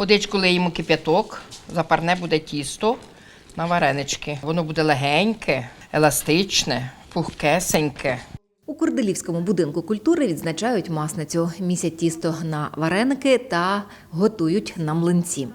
Водичку лиємо кип'яток, запарне буде тісто на варенички. Воно буде легеньке, еластичне, пухкесеньке. У Корделівському будинку культури відзначають масницю, місять тісто на вареники та готують на млинці.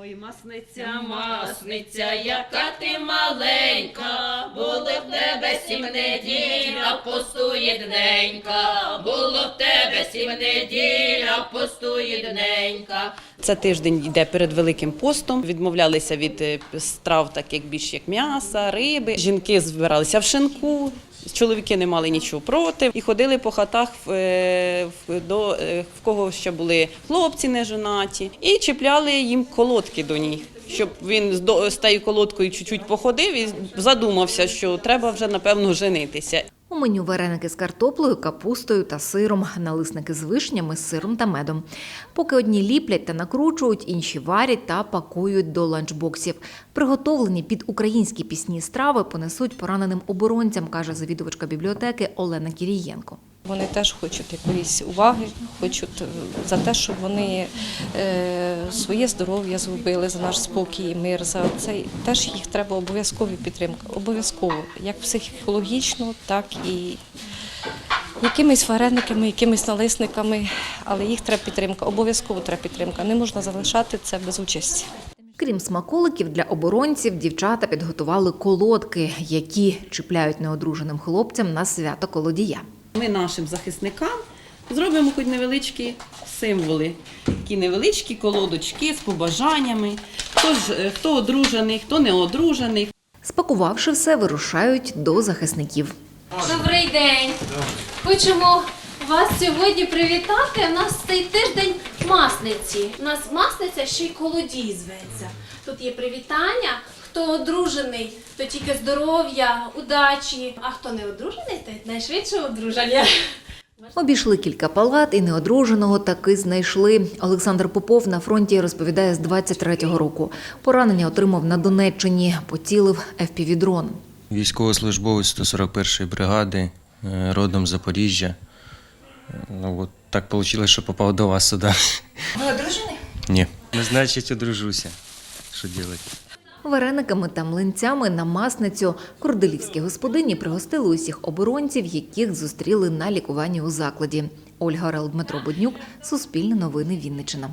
Ой, масниця, масниця, яка ти маленька, було в тебе сім неділь, а постує дненька, було в тебе сім неділь, а постує дненька. Це тиждень йде перед Великим постом. Відмовлялися від е, страв, так як більш як м'яса, риби. Жінки збиралися в шинку. Чоловіки не мали нічого проти і ходили по хатах в, е, до е, в кого ще були хлопці нежонаті, і чіпляли їм колодки до ніг, щоб він з до- тією колодкою чуть-чуть походив і задумався, що треба вже напевно женитися. Меню вареники з картоплею, капустою та сиром, налисники з вишнями, сиром та медом. Поки одні ліплять та накручують, інші варять та пакують до ланчбоксів. Приготовлені під українські пісні страви понесуть пораненим оборонцям, каже завідувачка бібліотеки Олена Кірієнко. Вони теж хочуть якоїсь уваги, хочуть е, за те, щоб вони е, своє здоров'я згубили за наш спокій і мир. За це теж їх треба обов'язкові підтримка. Обов'язково, як психологічно, так і якимись варениками, якимись налисниками, але їх треба підтримка. Обов'язково треба підтримка. Не можна залишати це без участі. Крім смаколиків, для оборонців дівчата підготували колодки, які чіпляють неодруженим хлопцям на свято колодія. Ми нашим захисникам зробимо хоч невеличкі символи, такі невеличкі колодочки з побажаннями. Хто ж е, хто одружений, хто не одружений. Спакувавши все, вирушають до захисників. Добрий день! Хочемо вас сьогодні привітати. У нас цей тиждень масниці. У нас масниця ще й колодій зветься. Тут є привітання. Хто одружений, то тільки здоров'я, удачі. А хто не одружений, то найшвидше одруження. Обійшли кілька палат і неодруженого таки знайшли. Олександр Попов на фронті розповідає з 23-го року. Поранення отримав на Донеччині, поцілив FPV-дрон. Військовослужбовець 141-ї бригади, е, родом з Запоріжжя. Ну, от так вийшло, що попав до вас сюди. Ви одружений? Ні. Ну, значить, одружуся. Що робити? Варениками та млинцями на масницю корделівські господині пригостили усіх оборонців, яких зустріли на лікуванні у закладі. Ольга Орел, Дмитро Буднюк, Суспільне новини Вінниччина.